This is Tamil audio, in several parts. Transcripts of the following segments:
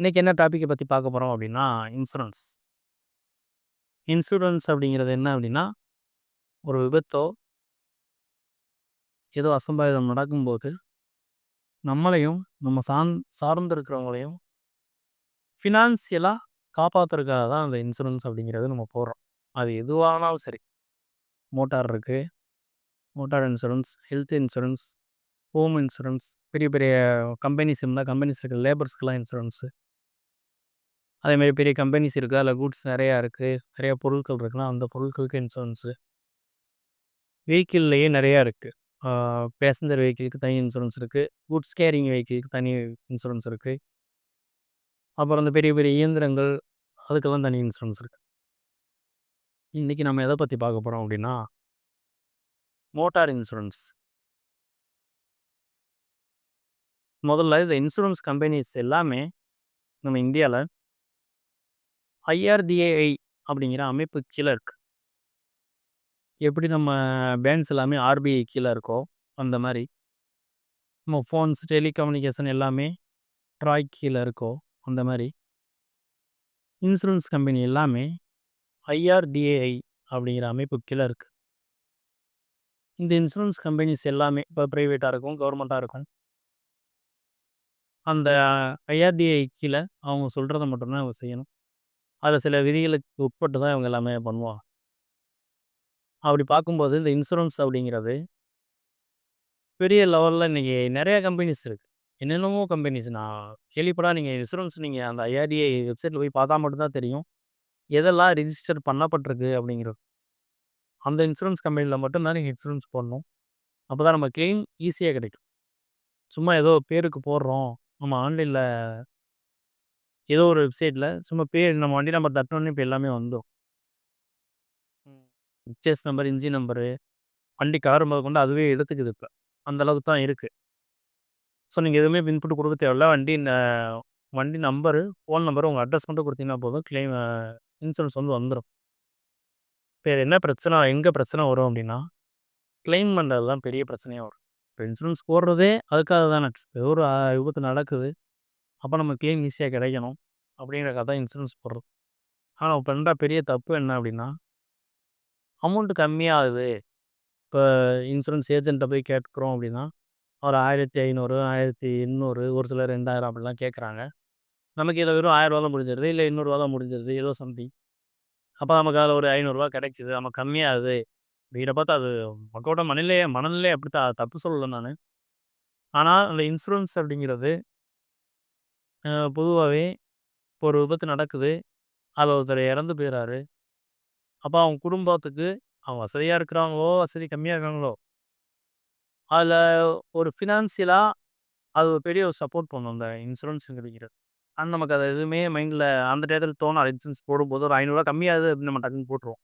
இன்றைக்கி என்ன டாப்பிக்கை பற்றி பார்க்க போகிறோம் அப்படின்னா இன்சூரன்ஸ் இன்சூரன்ஸ் அப்படிங்கிறது என்ன அப்படின்னா ஒரு விபத்தோ ஏதோ அசம்பாவிதம் நடக்கும்போது நம்மளையும் நம்ம சார்ந் சார்ந்து இருக்கிறவங்களையும் ஃபினான்சியலாக காப்பாற்றுறதுக்காக தான் அந்த இன்சூரன்ஸ் அப்படிங்கிறது நம்ம போடுறோம். அது எதுவானாலும் சரி. மோட்டார் இருக்குது motor insurance health insurance home insurance பெரிய பெரிய கம்பெனிஸ் இருந்தால் கம்பெனிஸ் இருக்கிற லேபர்ஸ்க்கெலாம் இன்சூரன்ஸு அதேமாரி பெரிய கம்பெனிஸ் இருக்குது அதில் கூட்ஸ் நிறையா இருக்குது நிறையா பொருட்கள் இருக்குன்னா அந்த பொருட்களுக்கு இன்சூரன்ஸு. வெஹிக்கிள்லேயே நிறையா இருக்குது பேசஞ்சர் வெஹிக்கிளுக்கு தனி இன்சூரன்ஸ் இருக்குது கூட்ஸ் கேரிங் வெஹிக்கிளுக்கு தனி இன்சூரன்ஸ் இருக்குது அப்புறம் இந்த பெரிய பெரிய இயந்திரங்கள் அதுக்கெல்லாம் தனி இன்சூரன்ஸ் இருக்குது இன்றைக்கி நம்ம எதை பற்றி பார்க்க போகிறோம் அப்படின்னா மோட்டார் இன்சூரன்ஸ். முதல்ல இந்த இன்சூரன்ஸ் கம்பெனிஸ் எல்லாமே நம்ம இந்தியாவில் ஐஆர்டிஏஐ அப்படிங்கிற அமைப்பு கீழே இருக்கு. எப்படி நம்ம பேங்க்ஸ் எல்லாமே ஆர்பிஐ கீழே இருக்கோ அந்த மாதிரி நம்ம ஃபோன்ஸ் டெலிகம்யூனிகேஷன் எல்லாமே ட்ராய் கீழே இருக்கோ அந்த மாதிரி இன்சூரன்ஸ் கம்பெனி எல்லாமே ஐஆர்டிஏஐ அப்படிங்கிற அமைப்பு கீழே இருக்குது இந்த இன்சூரன்ஸ் கம்பெனிஸ் எல்லாமே இப்போ ப்ரைவேட்டாக இருக்கும் கவர்மெண்ட்டாக இருக்கும். அந்த ஐஆர்டிஐ கீழே அவங்க சொல்கிறத மட்டும்தான் அவங்க செய்யணும். அதில் சில விதிகளுக்கு உட்பட்டு தான் இவங்க எல்லாமே பண்ணுவாங்க. அப்படி பார்க்கும்போது இந்த இன்சூரன்ஸ் அப்படிங்கிறது பெரிய லெவலில் இன்றைக்கி நிறைய கம்பெனிஸ் இருக்குது என்னென்னமோ கம்பெனிஸ் நான் கேள்விப்படா நீங்கள் இன்சூரன்ஸ் நீங்கள் அந்த ஐஆர்டிஐ வெப்சைட்டில் போய் பார்த்தா மட்டும்தான் தெரியும். எதெல்லாம் ரிஜிஸ்டர் பண்ணப்பட்டிருக்கு அப்படிங்கிறது. அந்த இன்சூரன்ஸ் கம்பெனியில் மட்டும்தான் நீங்கள் இன்சூரன்ஸ் போடணும். அப்போ தான் நம்ம கிளைம் ஈஸியாக கிடைக்கும். சும்மா ஏதோ பேருக்கு போடுறோம். நம்ம ஆன்லைனில் ஏதோ ஒரு வெப்சைட்டில் சும்மா பேர் நம்ம வண்டி நம்பர் தட்டினோடனே இப்போ எல்லாமே வந்துடும் பிக்சர்ஸ் நம்பர் இன்ஜின் நம்பரு வண்டி கவர் கொண்டு அதுவே எடுத்துக்குது இப்போ. அந்த அளவுக்கு தான் இருக்குது ஸோ நீங்கள் எதுவுமே இன்புட் கொடுக்க தேவையில்ல. வண்டி வண்டி நம்பரு ஃபோன் நம்பரு உங்கள் அட்ரஸ் மட்டும் கொடுத்தீங்கன்னா போதும். கிளைம் இன்சூரன்ஸ் வந்து வந்துடும் இப்போ என்ன பிரச்சனை எங்கே பிரச்சனை வரும் அப்படின்னா கிளைம் பண்ணுறது தான் பெரிய பிரச்சனையாக வரும். இப்போ இன்சூரன்ஸ் போடுறதே அதுக்காக தானே ஒரு விபத்து நடக்குது. அப்போ நம்ம கிளைம் ஈஸியாக கிடைக்கணும். அப்படிங்கிறக்காக தான் இன்சூரன்ஸ் போடுறது. ஆனால் இப்போ பண்ணுற பெரிய தப்பு என்ன அப்படின்னா அமௌண்ட்டு கம்மியாகுது. இப்போ இன்சூரன்ஸ் ஏஜென்ட்டை போய் கேட்குறோம் அப்படின்னா ஒரு ஆயிரத்தி ஐநூறு ஆயிரத்தி எண்ணூறு ஒரு சிலர் ரெண்டாயிரம் அப்படிலாம் கேட்குறாங்க. நமக்கு இதில் வெறும் ஆயிரரூவா தான் முடிஞ்சிருது இல்லை எண்ணூறுவா தான் முடிஞ்சிருது ஏதோ சம்திங் அப்போ நமக்கு அதில் ஒரு ஐநூறுரூவா கிடைச்சிது நம்ம கம்மியாகுது. அப்படிங்கிற பார்த்தா அது மக்களோட மனநிலையே மனநிலையே அப்படி தான் தப்பு சொல்லலை நான். ஆனால் அந்த இன்சூரன்ஸ் அப்படிங்கிறது பொதுவாகவே இப்போ ஒரு விபத்து நடக்குது. அதில் ஒருத்தர் இறந்து போயிறாரு. அப்போ அவங்க குடும்பத்துக்கு அவங்க வசதியாக இருக்கிறாங்களோ வசதி கம்மியாக இருக்காங்களோ அதில் ஒரு ஃபினான்சியலாக அது ஒரு பெரிய ஒரு சப்போர்ட் பண்ணும் அந்த இன்சூரன்ஸ் கிடைக்கிறது ஆனால் நமக்கு அது எதுவுமே மைண்டில் அந்த டயத்தில் தோணும் இன்சூரன்ஸ் போடும்போது ஒரு ஐநூறுரூவா கம்மியாகுது அப்படின்னு நம்ம டக்குன்னு போட்டுருவோம்.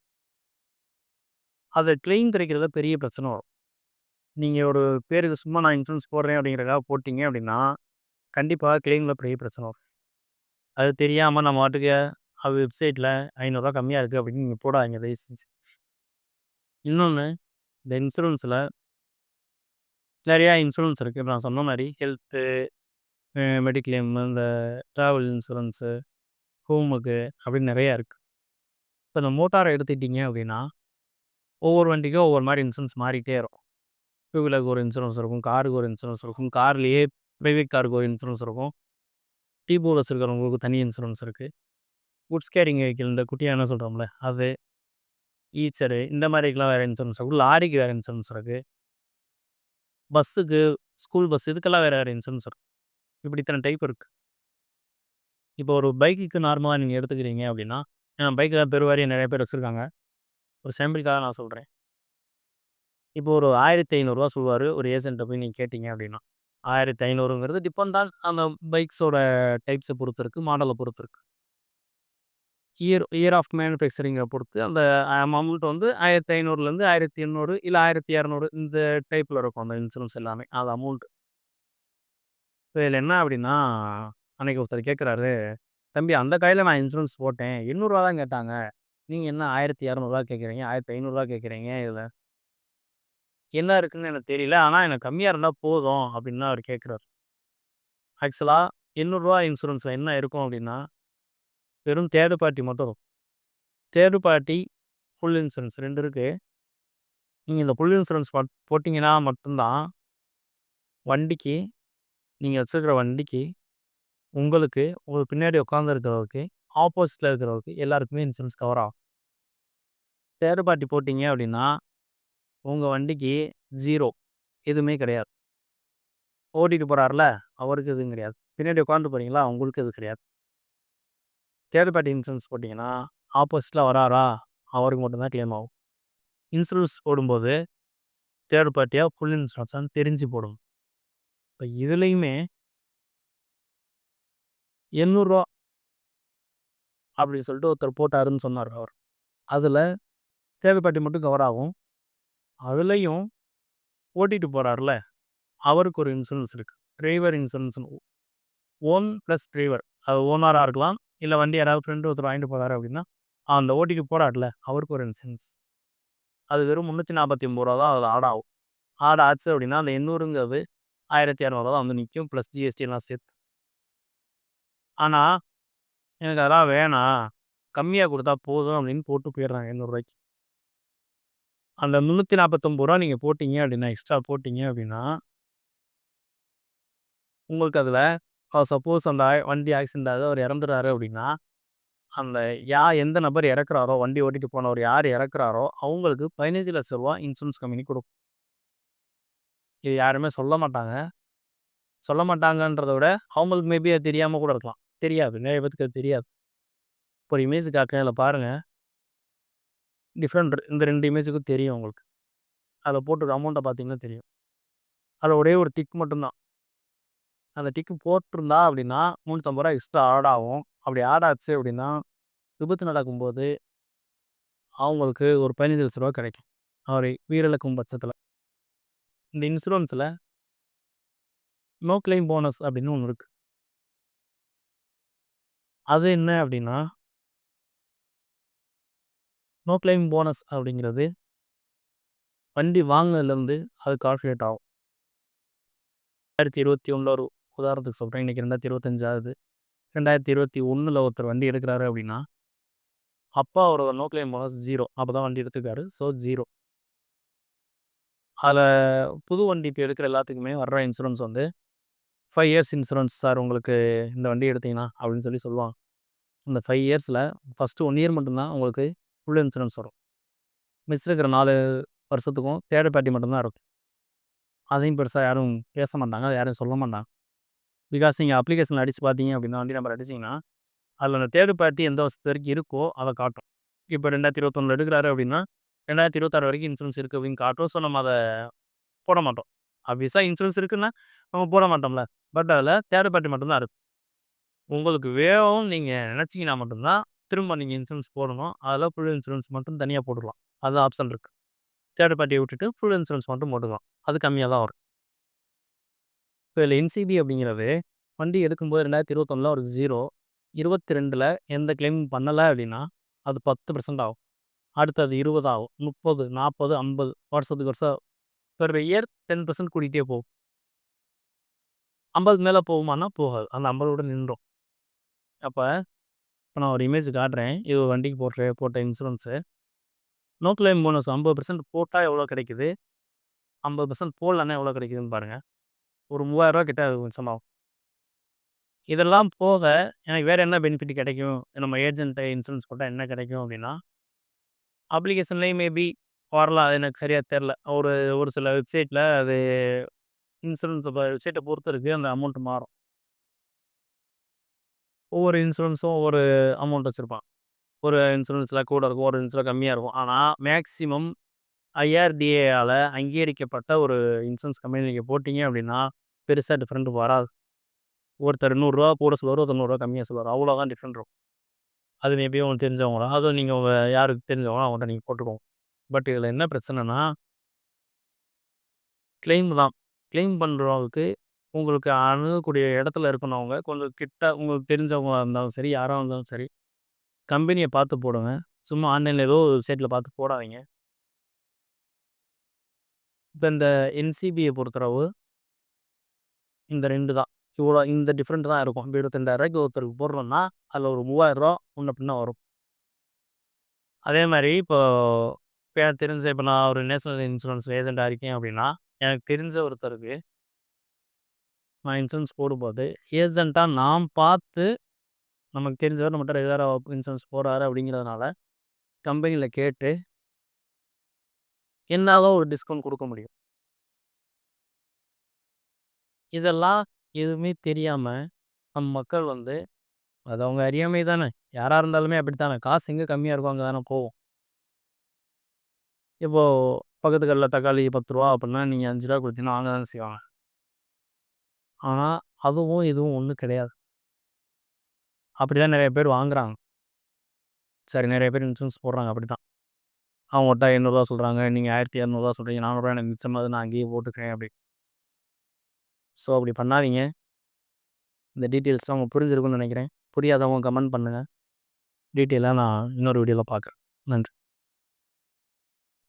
அது கிளைம் கிடைக்கிறத பெரிய பிரச்சனை வரும். நீங்கள் ஒரு பேருக்கு சும்மா நான் இன்சூரன்ஸ் போடுறேன் அப்படிங்கிறக்காக போட்டிங்க அப்படின்னா கண்டிப்பாக கிளைமில் பெரிய பிரச்சனை வரும். அது தெரியாமல் நம்ம வாட்டுக்கு அது வெப்சைட்டில் ஐநூறுரூவா கம்மியாக இருக்குது அப்படின்னு நீங்கள் போடாதீங்க தயவு செஞ்சு. இன்னொன்று இந்த இன்சூரன்ஸில் நிறையா இன்சூரன்ஸ் இருக்குது இப்போ நான் சொன்ன மாதிரி ஹெல்த்து மெடிக்ளைம் இந்த ட்ராவல் இன்சூரன்ஸு ஹோமுக்கு அப்படின்னு நிறையா இருக்குது இப்போ இந்த மோட்டாரை எடுத்துக்கிட்டிங்க அப்படின்னா ஒவ்வொரு வண்டிக்கும் ஒவ்வொரு மாதிரி இன்சூரன்ஸ் மாறிக்கிட்டே இருக்கும். டூ வீலருக்கு ஒரு இன்சூரன்ஸ் இருக்கும் காருக்கு ஒரு இன்சூரன்ஸ் இருக்கும் கார்லேயே ப்ரைவேட் கார்கோ இன்சூரன்ஸ் இருக்கும். டீ போலஸ் இருக்கிறவங்களுக்கு தனி இன்சூரன்ஸ் இருக்குது குட்ஸ் கேரிங் வெஹிக்கிள் இந்த குட்டியான சொல்கிறோம்ல அது ஈச்சரு இந்த மாதிரிக்கெலாம் வேறு இன்சூரன்ஸ் இருக்குது லாரிக்கு வேறு இன்சூரன்ஸ் இருக்குது பஸ்ஸுக்கு ஸ்கூல் பஸ் இதுக்கெல்லாம் வேறு வேறு இன்சூரன்ஸ் இருக்குது இப்படி இத்தனை டைப் இருக்குது இப்போ ஒரு பைக்குக்கு நார்மலாக நீங்கள் எடுத்துக்கிறீங்க அப்படின்னா பைக்கு தான் பெருவாரியாக நிறைய பேர் வச்சுருக்காங்க. ஒரு சாம்பிளுக்காக நான் சொல்கிறேன் இப்போ ஒரு ஆயிரத்தி ஐநூறுரூவா சொல்லுவார் ஒரு ஏஜென்ட்டை போய் நீங்கள் கேட்டிங்க அப்படின்னா. ஆயிரத்தி ஐநூறுங்கிறது டிபெண்ட் தான் அந்த பைக்ஸோட டைப்ஸை பொறுத்திருக்கு மாடலை பொறுத்து இருக்குது இயர் இயர் ஆஃப் மேனுஃபேக்சரிங்கை பொறுத்து அந்த அமௌண்ட் வந்து ஆயிரத்தி ஐநூறுலேருந்து ஆயிரத்தி எண்ணூறு இல்லை ஆயிரத்தி இரநூறு இந்த டைப்பில் இருக்கும் அந்த இன்சூரன்ஸ் எல்லாமே அது அமௌண்ட் இப்போ இதில் என்ன அப்படின்னா அன்றைக்கி ஒருத்தர் கேட்குறாரு தம்பி அந்த கையில் நான் இன்சூரன்ஸ் போட்டேன் எண்ணூறுவா தான் கேட்டாங்க. நீங்கள் என்ன ஆயிரத்தி இரநூறுவா கேட்குறீங்க ஆயிரத்தி ஐநூறுரூவா கேட்குறீங்க இதில் என்ன இருக்குன்னு எனக்கு தெரியல. ஆனால் எனக்கு கம்மியாக இருந்தால் போதும் அப்படின்னு அவர் கேட்குறாரு. ஆக்சுவலாக எண்ணூறுரூவா இன்சூரன்ஸில் என்ன இருக்கும் அப்படின்னா வெறும் தேர்டு பார்ட்டி மட்டும் இருக்கும். தேர்டு பார்ட்டி ஃபுல் இன்சூரன்ஸ் ரெண்டு இருக்குது நீங்கள் இந்த ஃபுல் இன்சூரன்ஸ் போட்டிங்கன்னா மட்டும்தான் வண்டிக்கு நீங்கள் வச்சுருக்கிற வண்டிக்கு உங்களுக்கு உங்களுக்கு பின்னாடி உட்காந்துருக்கிறவருக்கு ஆப்போசிட்டில் இருக்கிறவருக்கு எல்லாருக்குமே இன்சூரன்ஸ் கவர் ஆகும். தேர்டு பார்ட்டி போட்டிங்க அப்படின்னா உங்கள் வண்டிக்கு ஜீரோ எதுவுமே கிடையாது. ஓட்டிகிட்டு போகிறார்ல அவருக்கு எதுவும் கிடையாது. பின்னாடி உட்காந்து போகிறீங்களா உங்களுக்கு எதுவும் கிடையாது. தேர்ட் பார்ட்டி இன்சூரன்ஸ் போட்டிங்கன்னா ஆப்போசிட்டில் வராரா அவருக்கு மட்டும்தான் கிளைம் ஆகும். இன்சூரன்ஸ் போடும்போது தேர்ட் பார்ட்டியாக ஃபுல் இன்சூரன்ஸான்னு தெரிஞ்சு போடும். இப்போ இதுலேயுமே எண்ணூறுரூவா அப்படின்னு சொல்லிட்டு ஒருத்தர் போட்டாருன்னு சொன்னார் அவர். அதில் தேர்ட் மட்டும் கவர் ஆகும். அதுலேயும் ஓட்டிட்டு போகிறாருல அவருக்கு ஒரு இன்சூரன்ஸ் இருக்குது driver insurance own plus driver அது ஓனராக இருக்கலாம் இல்லை வண்டி யாராவது ஃப்ரெண்டு ஒருத்தர் வாங்கிட்டு போகிறாரு அப்படின்னா அந்த ஓட்டிக்கு போகிறாருல அவருக்கு ஒரு இன்சூரன்ஸ் அது வெறும் முந்நூற்றி நாற்பத்தி ஒம்பது ரூபா தான் அதில் ஆட் ஆகும். ஆட் ஆச்சு அப்படின்னா அந்த எண்ணூறுங்கிறது ஆயிரத்தி இரநூறுவா தான் வந்து நிற்கும் ப்ளஸ் ஜிஎஸ்டிலாம் சேர்த்து. ஆனால் எனக்கு அதெல்லாம் வேணாம். கம்மியாக கொடுத்தா போதும் அப்படின்னு போட்டு போயிடுறாங்க எண்ணூறுரூவாய்க்கு அந்த முந்நூற்றி நாற்பத்தொம்பது ரூபா நீங்கள் போட்டிங்க அப்படின்னா எக்ஸ்ட்ரா போட்டிங்க அப்படின்னா உங்களுக்கு அதில் சப்போஸ் அந்த வண்டி ஆக்சிடென்ட் ஆகுது அவர் இறந்துறாரு அப்படின்னா அந்த யா எந்த நபர் இறக்குறாரோ வண்டி ஓட்டிட்டு போனவர் யார் இறக்குறாரோ அவங்களுக்கு பதினஞ்சு லட்ச ரூபா இன்சூரன்ஸ் கம்பெனி கொடுக்கும். இது யாருமே சொல்ல மாட்டாங்க. சொல்ல மாட்டாங்கன்றத விட அவங்களுக்கு மேபி அது தெரியாமல் கூட இருக்கலாம். தெரியாது. நிறைய பேத்துக்கு அது தெரியாது. ஒரு இமேஜ் காக்க இல்லை பாருங்கள் டிஃப்ரெண்ட் இந்த ரெண்டு இமேஜுக்கும் தெரியும் உங்களுக்கு. அதில் போட்டு அமௌண்ட்டை பார்த்தீங்கன்னா தெரியும். அதில் ஒரே ஒரு டிக் மட்டும்தான். அந்த டிக்கு போட்டிருந்தா அப்படின்னா முந்நூற்றம்பது ரூபா எக்ஸ்ட்ரா ஆட் ஆகும். அப்படி ஆட் ஆச்சு அப்படின்னா விபத்து நடக்கும்போது அவங்களுக்கு ஒரு பதினஞ்சு லட்ச ரூபா கிடைக்கும். அவர் உயிரிழக்கும் பட்சத்தில். இந்த இன்சூரன்ஸில் நோ கிளைம் போனஸ் அப்படின்னு ஒன்று இருக்குது அது என்ன அப்படின்னா நோ கிளைம் போனஸ் அப்படிங்கிறது வண்டி வாங்கினதுலேருந்து அது கால்குலேட் ஆகும். ரெண்டாயிரத்தி இருபத்தி ஒன்றில் ஒரு உதாரணத்துக்கு சொல்கிறேன் இன்றைக்கி ரெண்டாயிரத்தி இருபத்தஞ்சாவது. ரெண்டாயிரத்தி இருபத்தி ஒன்றில் ஒருத்தர் வண்டி எடுக்கிறாரு அப்படின்னா அப்பா அவரோட நோ கிளைம் போனஸ் ஜீரோ. அப்போ தான் வண்டி எடுத்துக்காரு. So zero. அதில் புது வண்டி இப்போ எடுக்கிற எல்லாத்துக்குமே வர்ற இன்சூரன்ஸ் வந்து ஃபைவ் இயர்ஸ் இன்சூரன்ஸ் சார் உங்களுக்கு இந்த வண்டி எடுத்தீங்கன்னா அப்படின்னு சொல்லி சொல்லுவாங்க. அந்த ஃபைவ் இயர்ஸில் ஃபஸ்ட்டு ஒன் இயர் மட்டும்தான் உங்களுக்கு ஃபுல் இன்சூரன்ஸ் வரும் மிஸ் இருக்கிற நாலு வருஷத்துக்கும் தேர்ட் பார்ட்டி மட்டும்தான் இருக்கும். அதையும் பெருசாக யாரும் பேச மாட்டாங்க அதை யாரும் சொல்ல மாட்டாங்க. பிகாஸ் நீங்கள் அப்ளிகேஷனில் அடித்து பார்த்தீங்க அப்படின்னா வண்டி நம்பர் அடிச்சிங்கன்னா அதில் அந்த தேர்ட் பார்ட்டி எந்த வருஷத்து வரைக்கும் இருக்கோ அதை காட்டும். இப்போ ரெண்டாயிரத்தி இருபத்தொன்னில் எடுக்கிறாரு அப்படின்னா ரெண்டாயிரத்தி இருபத்தாறு வரைக்கும் இன்சூரன்ஸ் இருக்குது அப்படின்னு காட்டும் ஸோ நம்ம அதை போட மாட்டோம். ஆப்வியஸாக இன்சூரன்ஸ் இருக்குன்னா நம்ம போட மாட்டோம்ல. பட் அதில் தேர்ட் பார்ட்டி மட்டும்தான் இருக்கும். உங்களுக்கு வேகவும் நீங்கள் நினச்சிங்கன்னா மட்டும்தான் திரும்ப நீங்கள் இன்சூரன்ஸ் போடணும். அதில் ஃபுல் இன்சூரன்ஸ் மட்டும் தனியாக போட்டுக்கலாம். அது ஆப்ஷன் இருக்குது தேர்ட் பார்ட்டியை விட்டுட்டு ஃபுல் இன்சூரன்ஸ் மட்டும் போட்டுக்கலாம். அது கம்மியாக தான் வரும். இப்போ இதில் என்சிபி அப்படிங்கிறது வண்டி எடுக்கும்போது ரெண்டாயிரத்தி இருபத்தொன்னில் ஒரு ஜீரோ இருபத்தி ரெண்டில் எந்த கிளைம் பண்ணலை அப்படின்னா அது பத்து பர்சன்ட் ஆகும். அடுத்தது இருபது ஆகும். முப்பது நாற்பது ஐம்பது வருஷத்துக்கு வருஷம் பெர் இயர் டென் பர்சன்ட் கூட்டிகிட்டே போகும். ஐம்பது மேலே போகுமானா போகாது. அந்த ஐம்பதோட நின்றோம் அப்போ இப்போ நான் ஒரு இமேஜ் காட்டுறேன். இது வண்டிக்கு போட்டு போட்ட இன்சூரன்ஸு நோ கிளைம் போனஸ் ஐம்பது பர்சன்ட் போட்டால் எவ்வளோ கிடைக்குது? ஐம்பது பர்சன்ட் போடலன்னா எவ்வளோ கிடைக்குதுன்னு பாருங்கள் ஒரு மூவாயிரரூவா கிட்ட அது மிச்சமாகும் இதெல்லாம் போக எனக்கு வேறு என்ன பெனிஃபிட் கிடைக்கும்? நம்ம ஏஜென்ட்டை இன்சூரன்ஸ் போட்டால் என்ன கிடைக்கும் அப்படின்னா அப்ளிகேஷன்லேயும் மேபி வரலாம். அது எனக்கு சரியாக தெரில ஒரு ஒரு சில வெப்சைட்டில் அது இன்சூரன்ஸ் வெப்சைட்டை பொறுத்து இருக்குது அந்த அமௌண்ட் மாறும். ஒவ்வொரு இன்சூரன்ஸும் ஒவ்வொரு அமௌண்ட் வச்சுருப்பான் ஒரு இன்சூரன்ஸில் கூட இருக்கும் ஒரு இன்சூரன்ஸில் கம்மியாக இருக்கும். ஆனால் மேக்ஸிமம் ஐஆர்டிஏயால் அங்கீகரிக்கப்பட்ட ஒரு இன்சூரன்ஸ் கம்பெனி நீங்கள் போட்டிங்க அப்படின்னா பெருசாக டிஃப்ரெண்ட் வராது. ஒருத்தர் நூறுரூவா கூட சொல்லுவார் ஒருத்தர் நூறுரூவா கம்மியாக சொல்லுவார். அவ்வளோதான் டிஃப்ரெண்ட் இருக்கும். அது மேபி உங்களுக்கு தெரிஞ்சவங்களா? அதுவும் நீங்கள் உங்கள் யாருக்கு தெரிஞ்சவங்களோ அவங்கள்ட்ட நீங்கள் போட்டுக்கோங்க. பட் இதில் என்ன பிரச்சனைனா கிளைம் தான். கிளைம் பண்ணுறவங்களுக்கு உங்களுக்கு அணுகக்கூடிய இடத்துல இருக்கணும் கொஞ்சம் கிட்ட உங்களுக்கு தெரிஞ்சவங்களா இருந்தாலும் சரி, யாராக இருந்தாலும் சரி, கம்பெனியை பார்த்து போடுங்க. சும்மா ஆன்லைனில் ஏதோ வெப்சைட்டில் பார்த்து போடாதீங்க. இப்போ இந்த என்சிபியை பொறுத்தளவு இந்த ரெண்டு தான். இவ்வளோ இந்த டிஃப்ரெண்ட் தான் இருக்கும் இப்போ இருபத்தெண்டாயிரூவாய்க்கு ஒருத்தருக்கு போடுறோம்னா அதில் ஒரு மூவாயிரரூவா முன்ன பின்ன வரும் அதே மாதிரி இப்போ இப்போ எனக்கு தெரிஞ்ச இப்போ நான் ஒரு நேஷனல் இன்சூரன்ஸ் ஏஜெண்ட்டாக இருக்கேன் அப்படின்னா எனக்கு தெரிஞ்ச ஒருத்தருக்கு நான் இன்சூரன்ஸ் போடும்போது ஏஜெண்ட்டாக நான் பார்த்து நமக்கு தெரிஞ்சவர் நம்மகிட்ட ரெகுலராக இன்சூரன்ஸ் போடுறாரு அப்படிங்கிறதுனால கம்பெனியில் கேட்டு என்னால் ஒரு டிஸ்கவுண்ட் கொடுக்க முடியும். இதெல்லாம் எதுவுமே தெரியாமல் நம் மக்கள் வந்து அது அவங்க அறியாமை தானே. யாராக இருந்தாலுமே அப்படித்தானே. காசு எங்கே கம்மியாக இருக்கும் அங்கே தானே போகும். இப்போது பக்கத்து கடையில் தக்காளி பத்து ரூபா அப்படின்னா நீங்கள் அஞ்சு ரூபா கொடுத்தீங்கன்னா வாங்க தானே செய்வாங்க. ஆனால் அதுவும் இதுவும் ஒன்றும் கிடையாது. அப்படி தான் நிறைய பேர் வாங்குறாங்க. சரி நிறைய பேர் இன்சூரன்ஸ் போடுறாங்க அப்படி தான் அவங்க ஒட்டா எண்ணூறுவா சொல்கிறாங்க நீங்கள் ஆயிரத்தி இரநூறுவா சொல்கிறீங்க நானூறுரூவா எனக்கு மிச்சமாவது நான் அங்கேயே போட்டுக்கிறேன் அப்படி. ஸோ அப்படி பண்ணாதீங்க. இந்த டீட்டெயில்ஸ்லாம் அவங்க புரிஞ்சிருக்குன்னு நினைக்கிறேன். புரியாதவங்க கமெண்ட் பண்ணுங்கள் டீட்டெயிலாக நான் இன்னொரு வீடியோவில் பார்க்குறேன். நன்றி.